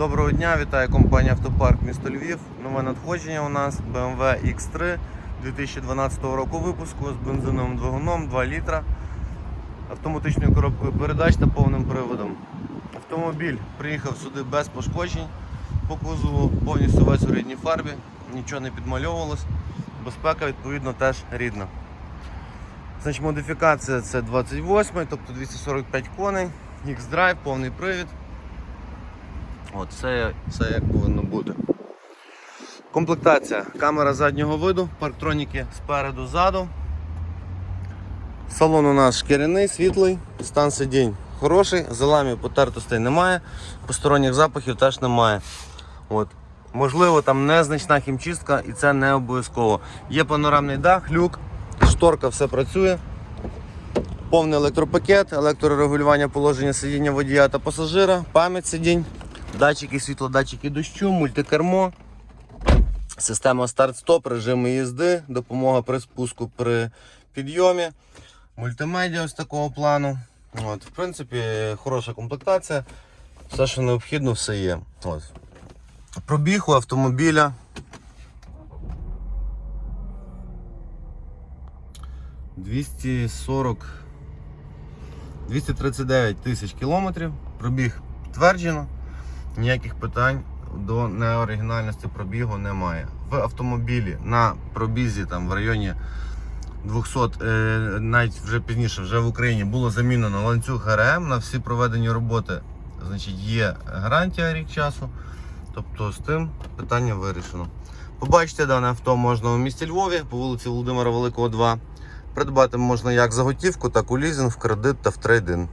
Доброго дня, вітаю компанія Автопарк місто Львів. Нове надходження у нас BMW X3 2012 року випуску з бензиновим двигуном 2 літра, автоматичною коробкою передач та повним приводом. Автомобіль приїхав сюди без пошкоджень по кузову, повністю весь у рідній фарбі, нічого не підмальовувалось. Безпека відповідно теж рідна. Значить, модифікація це 28, тобто 245 коней, X-Drive, повний привід. От, все, все як повинно бути. Комплектація. Камера заднього виду, парктроніки спереду, ззаду. Салон у нас шкіряний, світлий, стан сидінь хороший, заламів потертостей немає, посторонніх запахів теж немає. От. Можливо, там незначна хімчистка і це не обов'язково. Є панорамний дах, люк, шторка, все працює. Повний електропакет, електрорегулювання положення сидіння водія та пасажира, пам'ять сидінь, датчики світло, датчики дощу, мультикермо, система старт-стоп, режими їзди, допомога при спуску при підйомі, мультимедіа ось такого плану. От, в принципі, хороша комплектація. Все, що необхідно, все є. От. Пробіг у автомобіля. Двісті сорок 239 тисяч кілометрів. Пробіг підтверджено. Ніяких питань до неоригінальності пробігу немає. В автомобілі на пробізі там в районі 200, е, навіть вже пізніше, вже в Україні було замінено ланцюг ГРМ на всі проведені роботи. Значить, є гарантія рік часу. Тобто з тим питання вирішено. Побачите дане авто можна у місті Львові по вулиці Володимира Великого, 2. Придбати можна як за готівку, так у лізинг, в кредит та в трейдин.